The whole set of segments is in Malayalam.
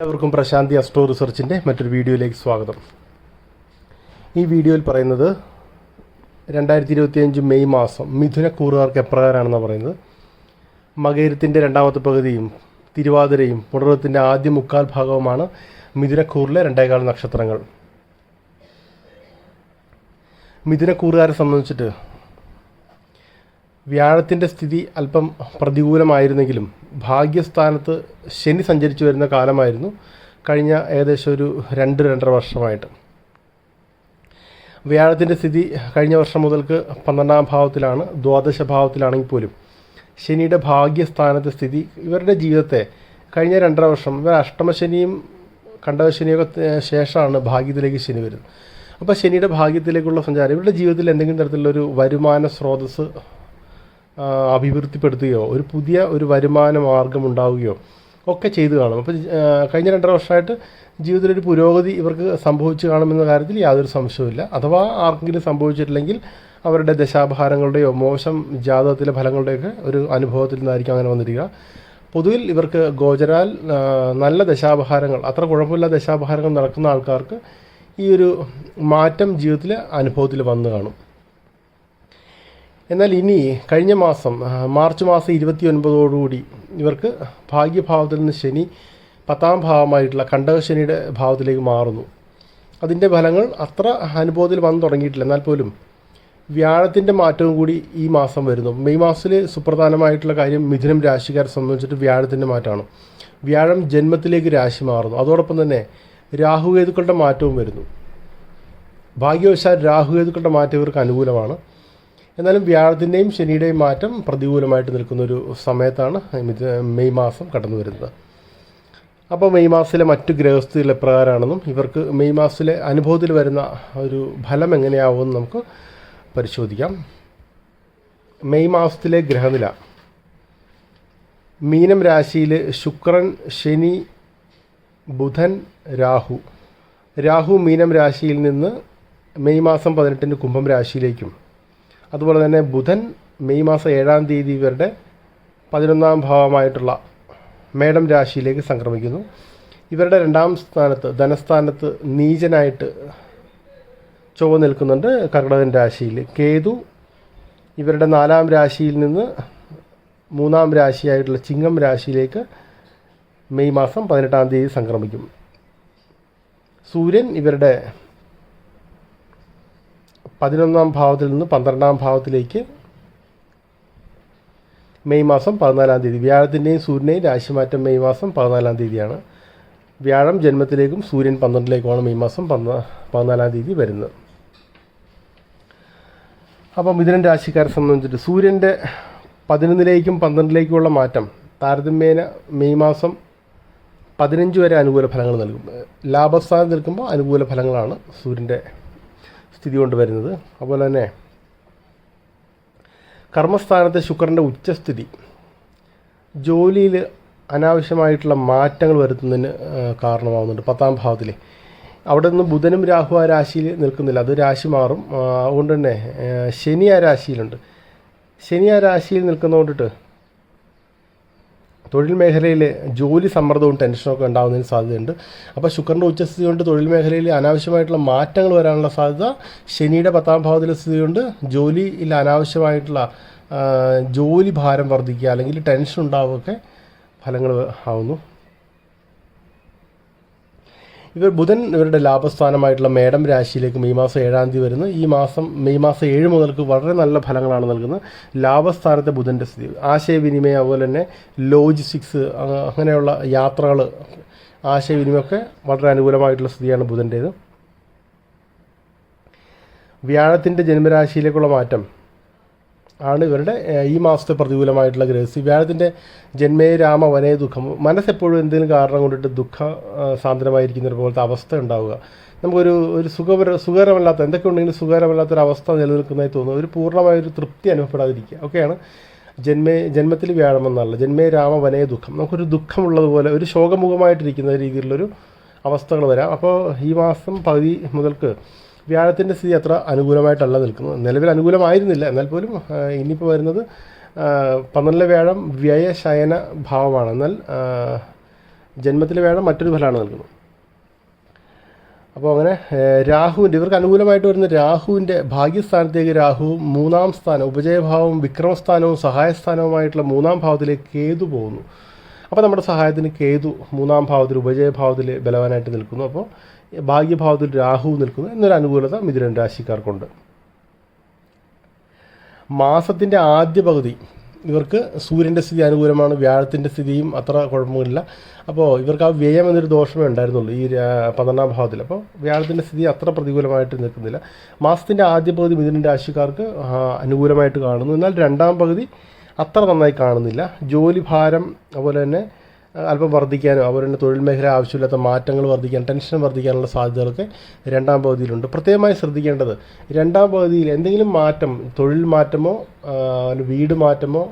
എല്ലാവർക്കും പ്രശാന്തി അസ്ട്രോ റിസർച്ചിന്റെ മറ്റൊരു വീഡിയോയിലേക്ക് സ്വാഗതം. ഈ വീഡിയോയിൽ പറയുന്നത് രണ്ടായിരത്തി ഇരുപത്തിയഞ്ച് മെയ് മാസം മിഥുനക്കൂറുകാർക്ക് എപ്രകാരമാണെന്ന് പറയുന്നത്. മകേരത്തിന്റെ രണ്ടാമത്തെ പകുതിയും തിരുവാതിരയും പുണർവത്തിന്റെ ആദ്യ മുക്കാൽ ഭാഗവുമാണ് മിഥുനക്കൂറിലെ രണ്ടേകാല നക്ഷത്രങ്ങൾ. മിഥുനക്കൂറുകാരെ സംബന്ധിച്ചിട്ട് വ്യാഴത്തിന്റെ സ്ഥിതി അല്പം പ്രതികൂലമായിരുന്നെങ്കിലും ഭാഗ്യസ്ഥാനത്ത് ശനി സഞ്ചരിച്ചു വരുന്ന കാലമായിരുന്നു കഴിഞ്ഞ ഏകദേശം ഒരു രണ്ട് രണ്ടര വർഷമായിട്ട്. വ്യാഴത്തിന്റെ സ്ഥിതി കഴിഞ്ഞ വർഷം മുതൽക്ക് പന്ത്രണ്ടാം ഭാവത്തിലാണ് ദ്വാദശ ഭാവത്തിലാണെങ്കിൽ പോലും. ശനിയുടെ ഭാഗ്യസ്ഥാനത്തെ സ്ഥിതി ഇവരുടെ ജീവിതത്തെ കഴിഞ്ഞ രണ്ടര വർഷം ഇവർ അഷ്ടമശനിയും കണ്ടകശനിയൊക്കെ ശേഷമാണ് ഭാഗ്യത്തിലേക്ക് ശനി വരുന്നത്. അപ്പോൾ ശനിയുടെ ഭാഗ്യത്തിലേക്കുള്ള സഞ്ചാരം ഇവരുടെ ജീവിതത്തിൽ എന്തെങ്കിലും തരത്തിലുള്ളൊരു വരുമാന സ്രോതസ്സ് അഭിവൃദ്ധിപ്പെടുത്തുകയോ ഒരു പുതിയ ഒരു വരുമാന മാർഗം ഉണ്ടാവുകയോ ഒക്കെ ചെയ്തു കാണും. അപ്പോൾ കഴിഞ്ഞ രണ്ടര വർഷമായിട്ട് ജീവിതത്തിൽ ഒരു പുരോഗതി ഇവർക്ക് സംഭവിച്ചു കാണുമെന്ന കാര്യത്തിൽ യാതൊരു സംശയവുമില്ല അഥവാ ആർക്കെങ്കിലും സംഭവിച്ചിട്ടില്ലെങ്കിൽ അവരുടെ ദശാഭാരങ്ങളുടെയോ മോശം ജാതകത്തിലെ ഫലങ്ങളുടെയൊക്കെ ഒരു അനുഭവത്തിൽ നിന്നായിരിക്കും അങ്ങനെ വന്നിരിക്കുക. പൊതുവിൽ ഇവർക്ക് ഗോചരാൽ നല്ല ദശാപഹാരങ്ങൾ അത്ര കുഴപ്പമില്ല ദശാപഹാരങ്ങൾ നടക്കുന്ന ആൾക്കാർക്ക് ഈ ഒരു മാറ്റം ജീവിതത്തിൽ അനുഭവത്തിൽ വന്നു കാണും. എന്നാൽ ഇനി കഴിഞ്ഞ മാസം മാർച്ച് മാസം ഇരുപത്തി ഒൻപതോടുകൂടി ഇവർക്ക് ഭാഗ്യഭാവത്തിൽ നിന്ന് ശനി പത്താം ഭാവമായിട്ടുള്ള കണ്ടകശനിയുടെ ഭാവത്തിലേക്ക് മാറുന്നു. അതിന്റെ ഫലങ്ങൾ അത്ര അനുഭവത്തിൽ വന്നു തുടങ്ങിയിട്ടില്ല. എന്നാൽ പോലും വ്യാഴത്തിന്റെ മാറ്റവും കൂടി ഈ മാസം വരുന്നു. മെയ് മാസത്തിൽ സുപ്രധാനമായിട്ടുള്ള കാര്യം മിഥുനം രാശിക്കാരെ സംബന്ധിച്ചിട്ട് വ്യാഴത്തിന്റെ മാറ്റമാണ്. വ്യാഴം ജന്മത്തിലേക്ക് രാശി മാറുന്നു. അതോടൊപ്പം തന്നെ രാഹുകേതുക്കളുടെ മാറ്റവും വരുന്നു. ഭാഗ്യവശാൽ രാഹുകേതുക്കളുടെ മാറ്റം ഇവർക്ക് അനുകൂലമാണ്. എന്നാലും വ്യാഴത്തിന്റെയും ശനിയുടെയും മാറ്റം പ്രതികൂലമായിട്ട് നിൽക്കുന്ന ഒരു സമയത്താണ് മെയ് മാസം കടന്നു വരുന്നത്. അപ്പോൾ മെയ് മാസത്തിലെ മറ്റു ഗ്രഹസ്ഥിതികൾ എപ്രകാരമാണെന്നും ഇവർക്ക് മെയ് മാസത്തിലെ അനുഭവത്തിൽ വരുന്ന ഒരു ഫലം എങ്ങനെയാവുമെന്ന് നമുക്ക് പരിശോധിക്കാം. മെയ് മാസത്തിലെ ഗ്രഹനില. മീനം രാശിയിൽ ശുക്രൻ ശനി ബുധൻ രാഹു. രാഹു മീനം രാശിയിൽ നിന്ന് മെയ് മാസം പതിനെട്ടിന് കുംഭം രാശിയിലേക്കും അതുപോലെ തന്നെ ബുധൻ മെയ് മാസം ഏഴാം തീയതി ഇവരുടെ പതിനൊന്നാം ഭാവമായിട്ടുള്ള മേടം രാശിയിലേക്ക് സംക്രമിക്കുന്നു. ഇവരുടെ രണ്ടാം സ്ഥാനത്ത് ധനസ്ഥാനത്ത് നീചനായിട്ട് ചൊവ്വ നിൽക്കുന്നുണ്ട് കർക്കിടകൻ രാശിയിൽ. കേതു ഇവരുടെ നാലാം രാശിയിൽ നിന്ന് മൂന്നാം രാശിയായിട്ടുള്ള ചിങ്ങം രാശിയിലേക്ക് മെയ് മാസം പതിനെട്ടാം തീയതി സംക്രമിക്കും. സൂര്യൻ ഇവരുടെ പതിനൊന്നാം ഭാവത്തിൽ നിന്ന് പന്ത്രണ്ടാം ഭാവത്തിലേക്ക് മെയ് മാസം പതിനാലാം തീയതി. വ്യാഴത്തിന്റെയും സൂര്യന്റെയും രാശിമാറ്റം മെയ് മാസം പതിനാലാം തീയതിയാണ്. വ്യാഴം ജന്മത്തിലേക്കും സൂര്യൻ പന്ത്രണ്ടിലേക്കുമാണ് മെയ് മാസം പതിനാലാം തീയതി വരുന്നത്. അപ്പോൾ മിഥുനൻ രാശിക്കാരെ സംബന്ധിച്ചിട്ട് സൂര്യന്റെ പതിനൊന്നിലേക്കും പന്ത്രണ്ടിലേക്കുമുള്ള മാറ്റം താരതമ്യേന മെയ് മാസം പതിനഞ്ച് വരെ അനുകൂല ഫലങ്ങൾ നൽകും. ലാഭസ്ഥാനം നിൽക്കുമ്പോൾ അനുകൂല ഫലങ്ങളാണ് സൂര്യന്റെ സ്ഥിതി കൊണ്ട് വരുന്നത് അതുപോലെ തന്നെ കർമ്മസ്ഥാനത്തെ ശുക്രന്റെ ഉച്ചസ്ഥിതി ജോലിയിൽ അനാവശ്യമായിട്ടുള്ള മാറ്റങ്ങൾ വരുത്തുന്നതിന് കാരണമാവുന്നുണ്ട്. പത്താം ഭാവത്തിൽ അവിടെ നിന്ന് ബുധനും രാഹു ആ രാശിയിൽ നിൽക്കുന്നില്ല. അത് രാശി മാറും. അതുകൊണ്ട് തന്നെ ശനി ആ രാശിയിലുണ്ട്. ശനി ആ രാശിയിൽ നിൽക്കുന്നതുകൊണ്ടിട്ട് തൊഴിൽ മേഖലയിൽ ജോലി സമ്മർദ്ദവും ടെൻഷനൊക്കെ ഉണ്ടാകുന്നതിന് സാധ്യതയുണ്ട്. അപ്പോൾ ശുക്രന്റെ ഉച്ചസ്ഥിതി കൊണ്ട് തൊഴിൽ മേഖലയിൽ അനാവശ്യമായിട്ടുള്ള മാറ്റങ്ങൾ വരാനുള്ള സാധ്യത ശനിയുടെ പത്താം ഭാവത്തിലെ സ്ഥിതി കൊണ്ട് ജോലിയിൽ അനാവശ്യമായിട്ടുള്ള ജോലി ഭാരം വർദ്ധിക്കുക അല്ലെങ്കിൽ ടെൻഷൻ ഉണ്ടാവുകയൊക്കെ ഫലങ്ങൾ ആവുന്നു. ഇവർ ബുധൻ ഇവരുടെ ലാഭസ്ഥാനമായിട്ടുള്ള മേടം രാശിയിലേക്ക് മെയ് മാസം ഏഴാം തീയതി വരുന്നു. ഈ മാസം മെയ് മാസം ഏഴ് മുതൽക്ക് വളരെ നല്ല ഫലങ്ങളാണ് നൽകുന്നത്. ലാഭസ്ഥാനത്തെ ബുധന്റെ സ്ഥിതി. ആശയവിനിമയം അതുപോലെ തന്നെ ലോജിസ്റ്റിക്സ് അങ്ങനെയുള്ള യാത്രകൾ ആശയവിനിമയമൊക്കെ വളരെ അനുകൂലമായിട്ടുള്ള സ്ഥിതിയാണ് ബുധന്റേത് വ്യാഴത്തിന്റെ ജന്മരാശിയിലേക്കുള്ള മാറ്റം. ആണ് ഇവരുടെ ഈ മാസത്തെ പ്രതികൂലമായിട്ടുള്ള ഗ്രഹസ്ഥി. വ്യാഴത്തിന്റെ ജന്മേ രാമ വനേ ദുഃഖം. മനസ്സെപ്പോഴും എന്തെങ്കിലും കാരണം കൊണ്ടിട്ട് ദുഃഖ സാന്ദ്രമായിരിക്കുന്ന പോലത്തെ അവസ്ഥ ഉണ്ടാവുക. നമുക്കൊരു ഒരു സുഖപര സുഖകരമല്ലാത്ത എന്തൊക്കെ ഉണ്ടെങ്കിലും സുഖകരമല്ലാത്തൊരവസ്ഥ നിലനിൽക്കുന്നതായി തോന്നുക. ഒരു പൂർണമായൊരു തൃപ്തി അനുഭവപ്പെടാതിരിക്കുക. ഒക്കെയാണ് ജന്മേ ജന്മത്തിൽ വ്യാഴമെന്നല്ല ജന്മേ രാമ വനേ ദുഃഖം. നമുക്കൊരു ദുഃഖമുള്ളതുപോലെ ഒരു ശോകമുഖമായിട്ടിരിക്കുന്ന രീതിയിലുള്ളൊരു അവസ്ഥകൾ വരാം. അപ്പോൾ ഈ മാസം പകുതി മുതൽക്ക് വ്യാഴത്തിന്റെ സ്ഥിതി അത്ര അനുകൂലമായിട്ടല്ല നിൽക്കുന്നത്. നിലവിൽ അനുകൂലമായിരുന്നില്ല. എന്നാൽ പോലും ഇനിയിപ്പോൾ വരുന്നത് പന്ത്രണ്ടിലെ വ്യാഴം വ്യയശയന ഭാവമാണ്. എന്നാൽ ജന്മത്തിലെ വ്യാഴം മറ്റൊരു ഫലമാണ് നൽകുന്നത്. അപ്പോൾ അങ്ങനെ രാഹുവിന്റെ ഇവർക്ക് അനുകൂലമായിട്ട് വരുന്ന രാഹുവിന്റെ ഭാഗ്യസ്ഥാനത്തേക്ക് രാഹു മൂന്നാം സ്ഥാനം ഉപജയഭാവവും വിക്രമസ്ഥാനവും സഹായസ്ഥാനവുമായിട്ടുള്ള മൂന്നാം ഭാവത്തിലേക്ക് കേതു പോകുന്നു. അപ്പോൾ നമ്മുടെ സഹായത്തിന് കേതു മൂന്നാം ഭാവത്തിൽ ഉപജയഭാവത്തിൽ ബലവാനായിട്ട് നിൽക്കുന്നു. അപ്പോൾ ഭാഗ്യഭാവത്തിൽ രാഹു നിൽക്കുന്നു. എന്നൊരു അനുകൂലത മിഥുനൻ രാശിക്കാർക്കുണ്ട്. മാസത്തിന്റെ ആദ്യ പകുതി ഇവർക്ക് സൂര്യന്റെ സ്ഥിതി അനുകൂലമാണ് വ്യാഴത്തിന്റെ സ്ഥിതിയും അത്ര കുഴപ്പമില്ല അപ്പോൾ ഇവർക്ക് ആ വ്യയം എന്നൊരു ദോഷമേ ഉണ്ടായിരുന്നുള്ളൂ ഈ പന്ത്രണ്ടാം ഭാവത്തിൽ. അപ്പോൾ വ്യാഴത്തിന്റെ സ്ഥിതി അത്ര പ്രതികൂലമായിട്ട് നിൽക്കുന്നില്ല. മാസത്തിന്റെ ആദ്യ പകുതി മിഥുനൻ രാശിക്കാർക്ക് അനുകൂലമായിട്ട് കാണുന്നു. എന്നാൽ രണ്ടാം പകുതി അത്ര നന്നായി കാണുന്നില്ല. ജോലി ഭാരം അതുപോലെ തന്നെ അല്പം വർദ്ധിക്കാനും അതുപോലെ തന്നെ തൊഴിൽ മേഖല ആവശ്യമില്ലാത്ത മാറ്റങ്ങൾ വർദ്ധിക്കാൻ ടെൻഷൻ വർദ്ധിക്കാനുള്ള സാധ്യതകളൊക്കെ രണ്ടാം പകുതിയിലുണ്ട്. പ്രത്യേകമായി ശ്രദ്ധിക്കേണ്ടത് രണ്ടാം പകുതിയിൽ എന്തെങ്കിലും മാറ്റം തൊഴിൽ മാറ്റമോ വീട് മാറ്റമോ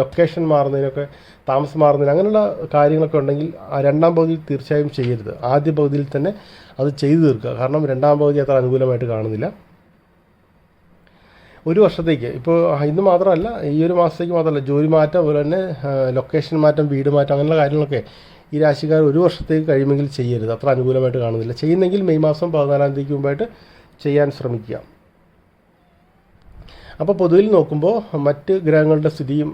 ലൊക്കേഷൻ മാറുന്നതിനൊക്കെ താമസം മാറുന്നതിന് അങ്ങനെയുള്ള കാര്യങ്ങളൊക്കെ ഉണ്ടെങ്കിൽ ആ രണ്ടാം പകുതിയിൽ തീർച്ചയായും ചെയ്യരുത്. ആദ്യ പകുതിയിൽ തന്നെ അത് ചെയ്തു തീർക്കുക. കാരണം രണ്ടാം പകുതി അത്ര അനുകൂലമായിട്ട് കാണുന്നില്ല. ഒരു വർഷത്തേക്ക്. ഇപ്പോൾ ഇന്ന് മാത്രമല്ല ഈ ഒരു മാസത്തേക്ക് മാത്രമല്ല ജോലി മാറ്റം അതുപോലെ തന്നെ ലൊക്കേഷൻ മാറ്റം വീട് മാറ്റം അങ്ങനെയുള്ള കാര്യങ്ങളൊക്കെ ഈ രാശിക്കാർ ഒരു വർഷത്തേക്ക് കഴിയുമെങ്കിൽ ചെയ്യരുത്. അത്ര അനുകൂലമായിട്ട് കാണുന്നില്ല. ചെയ്യുന്നെങ്കിൽ മെയ് മാസം പതിനാലാം തീയതിക്ക് മുമ്പായിട്ട് ചെയ്യാൻ ശ്രമിക്കുക. അപ്പോൾ പൊതുവിൽ നോക്കുമ്പോൾ മറ്റ് ഗ്രഹങ്ങളുടെ സ്ഥിതിയും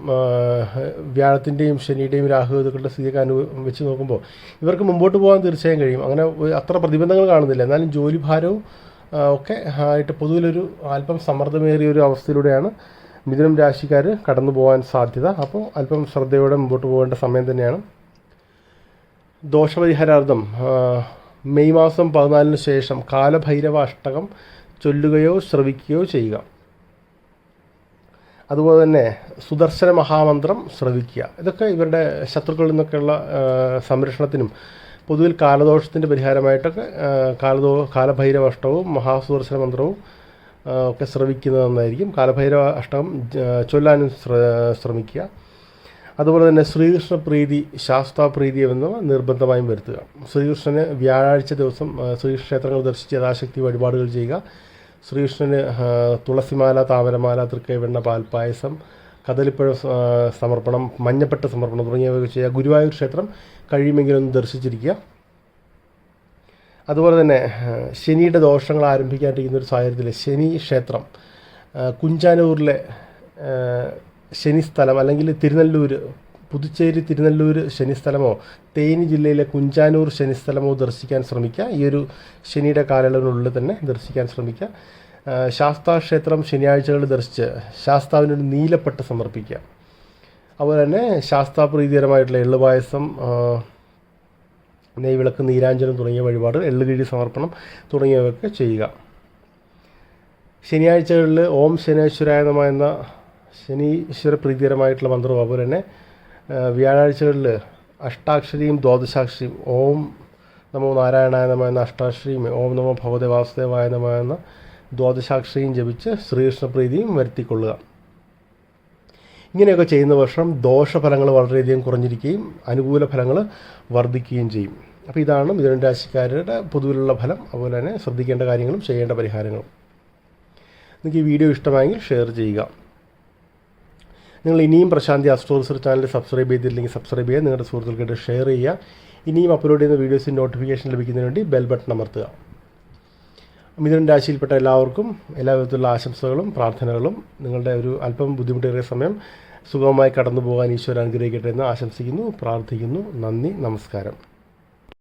വ്യാഴത്തിന്റെയും ശനിയുടെയും രാഹുതുക്കളുടെ സ്ഥിതിയൊക്കെ അനു വെച്ച് നോക്കുമ്പോൾ ഇവർക്ക് മുമ്പോട്ട് പോകാൻ തീർച്ചയായും കഴിയും. അങ്ങനെ അത്ര പ്രതിബന്ധങ്ങൾ കാണുന്നില്ല. എന്നാലും ജോലി ഭാരവും ആ, ഒക്കെ ആയിട്ട് പൊതുവിലൊരു അല്പം സമ്മർദ്ദമേറിയ ഒരു അവസ്ഥയിലൂടെയാണ് മിഥുനം രാശിക്കാർ കടന്നു പോകാൻ സാധ്യത. അപ്പോൾ അല്പം ശ്രദ്ധയോടെ മുമ്പോട്ട് പോകേണ്ട സമയം തന്നെയാണ്. ദോഷപരിഹാരാർത്ഥം മെയ് മാസം പതിനാലിന് ശേഷം കാലഭൈരവ അഷ്ടകം ചൊല്ലുകയോ ശ്രവിക്കുകയോ ചെയ്യുക. അതുപോലെ തന്നെ സുദർശന മഹാമന്ത്രം ശ്രവിക്കുക. ഇതൊക്കെ ഇവരുടെ ശത്രുക്കളിൽ നിന്നൊക്കെയുള്ള സംരക്ഷണത്തിനും പൊതുവിൽ കാലദോഷത്തിന്റെ പരിഹാരമായിട്ടൊക്കെ കാലദോ കാലഭൈരവ അഷ്ടവും മഹാസുദർശന മന്ത്രവും ഒക്കെ ശ്രവിക്കുന്നത് നന്നായിരിക്കും. കാലഭൈരവ അഷ്ടകം ചൊല്ലാനും ശ്ര- ശ്രമിക്കുക. അതുപോലെ തന്നെ ശ്രീകൃഷ്ണ പ്രീതി ശാസ്താപ്രീതി എന്നിവ നിർബന്ധമായും വരുത്തുക. ശ്രീകൃഷ്ണന് വ്യാഴാഴ്ച ദിവസം ശ്രീകൃഷ്ണ ക്ഷേത്രങ്ങൾ ദർശിച്ച് യഥാശക്തി വഴിപാടുകൾ ചെയ്യുക. ശ്രീകൃഷ്ണന് തുളസിമാല താമരമാല തൃക്കൈവെണ്ണ പാൽപ്പായസം കദളിപ്പഴ സ- സമർപ്പണം മഞ്ഞപ്പെട്ട സമർപ്പണം തുടങ്ങിയവ ചെയ്യുക. ഗുരുവായൂർ ക്ഷേത്രം കഴിയുമെങ്കിലൊന്ന് ദർശിച്ചിരിക്കുക. അതുപോലെ തന്നെ ശനിയുടെ ദോഷങ്ങൾ ആരംഭിക്കാണ്ടിരിക്കുന്ന ഒരു സാഹചര്യത്തിൽ ശനി ക്ഷേത്രം കുഞ്ചാനൂരിലെ ശനി സ്ഥലം അല്ലെങ്കിൽ തിരുനെല്ലൂർ പുതുച്ചേരി തിരുനെല്ലൂർ ശനിസ്ഥലമോ തേനി ജില്ലയിലെ കുഞ്ചാനൂർ ശനിസ്ഥലമോ ദർശിക്കാൻ ശ്രമിക്കുക. ഈ ഒരു ശനിയുടെ കാലയളവിനുള്ളിൽ തന്നെ ദർശിക്കാൻ ശ്രമിക്കുക. ആ, ശാസ്താ ക്ഷേത്രം ശനിയാഴ്ചകളിൽ ദർശിച്ച് ശാസ്താവിനൊരു നീലപ്പെട്ട് സമർപ്പിക്കുക. അതുപോലെ തന്നെ ശാസ്താപ്രീതികരമായിട്ടുള്ള എള്ളുപായസം നെയ്വിളക്ക് നീരാഞ്ജനം തുടങ്ങിയ വഴിപാട് എള്ളുകിഴി സമർപ്പണം തുടങ്ങിയവയൊക്കെ ചെയ്യുക. ശനിയാഴ്ചകളിൽ ഓം ശനീശ്വരായ നമ എന്ന ശനീശ്വര പ്രീതികരമായിട്ടുള്ള മന്ത്രവും അതുപോലെ തന്നെ വ്യാഴാഴ്ചകളിൽ അഷ്ടാക്ഷരിയും ദ്വാദശാക്ഷരിയും ഓം നമോ നാരായണായ നമ എന്ന അഷ്ടാക്ഷരിയും ഓം നമോ ഭഗവതി വാസുദേവായ നമ എന്ന ദ്വാദശാക്ഷരിയും ജപിച്ച് ശ്രീകൃഷ്ണപ്രീതിയും വരുത്തിക്കൊള്ളുക. ഇങ്ങനെയൊക്കെ ചെയ്യുന്ന വർഷം ദോഷഫലങ്ങൾ വളരെയധികം കുറഞ്ഞിരിക്കുകയും അനുകൂല ഫലങ്ങൾ വർദ്ധിക്കുകയും ചെയ്യും. അപ്പോൾ ഇതാണ് മിഥുന രാശിക്കാരുടെ പൊതുവിലുള്ള ഫലം. അതുപോലെ തന്നെ ശ്രദ്ധിക്കേണ്ട കാര്യങ്ങളും ചെയ്യേണ്ട പരിഹാരങ്ങളും. നിങ്ങൾക്ക് ഈ വീഡിയോ ഇഷ്ടമായെങ്കിൽ ഷെയർ ചെയ്യുക. നിങ്ങൾ ഇനിയും Prashanti astro research channel subscribe ചെയ്തില്ലെങ്കിൽ സബ്സ്ക്രൈബ് ചെയ്യുക. നിങ്ങളുടെ സുഹൃത്തുക്കൾക്ക് ഷെയർ ചെയ്യുക. ഇനിയും അപ്ലോഡ് ചെയ്യുന്ന വീഡിയോസിന്റെ നോട്ടിഫിക്കേഷൻ ലഭിക്കുന്നതിന് വേണ്ടി ബെൽ ബട്ടൺ അമർത്തുക. മിഥുൻ രാശിയിൽപ്പെട്ട എല്ലാവർക്കും എല്ലാ വിധത്തിലുള്ള ആശംസകളും പ്രാർത്ഥനകളും. നിങ്ങളുടെ ഒരു അല്പം ബുദ്ധിമുട്ടേറിയ സമയം സുഖമായി കടന്നു പോകാൻ ഈശ്വരൻ അനുഗ്രഹിക്കട്ടെ എന്ന് ആശംസിക്കുന്നു പ്രാർത്ഥിക്കുന്നു. നന്ദി നമസ്കാരം.